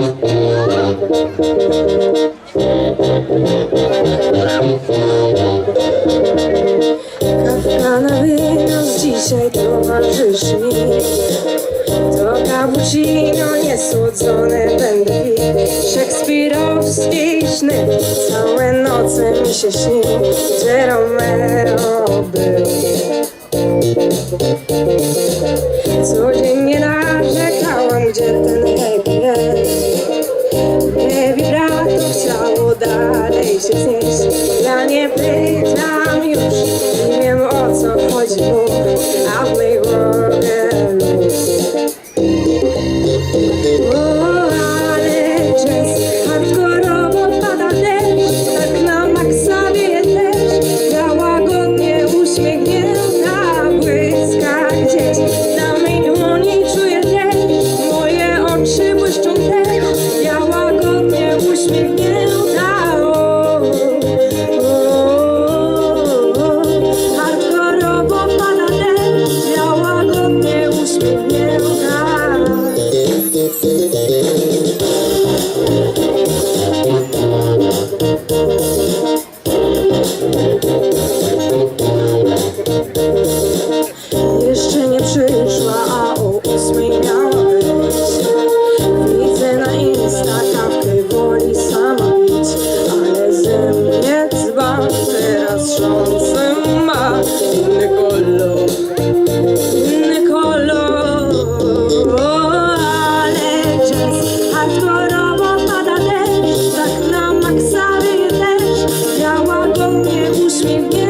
Kawka na wynos dzisiaj towarzyszy mi. To cappuccino niesłodzone będę pić Szekspirowski śny Całe noce mi się śni. Że Romero był. Codziennie narzekałam, gdzie ten hej Ja nie pytam już, wiem o co chodzi we've given.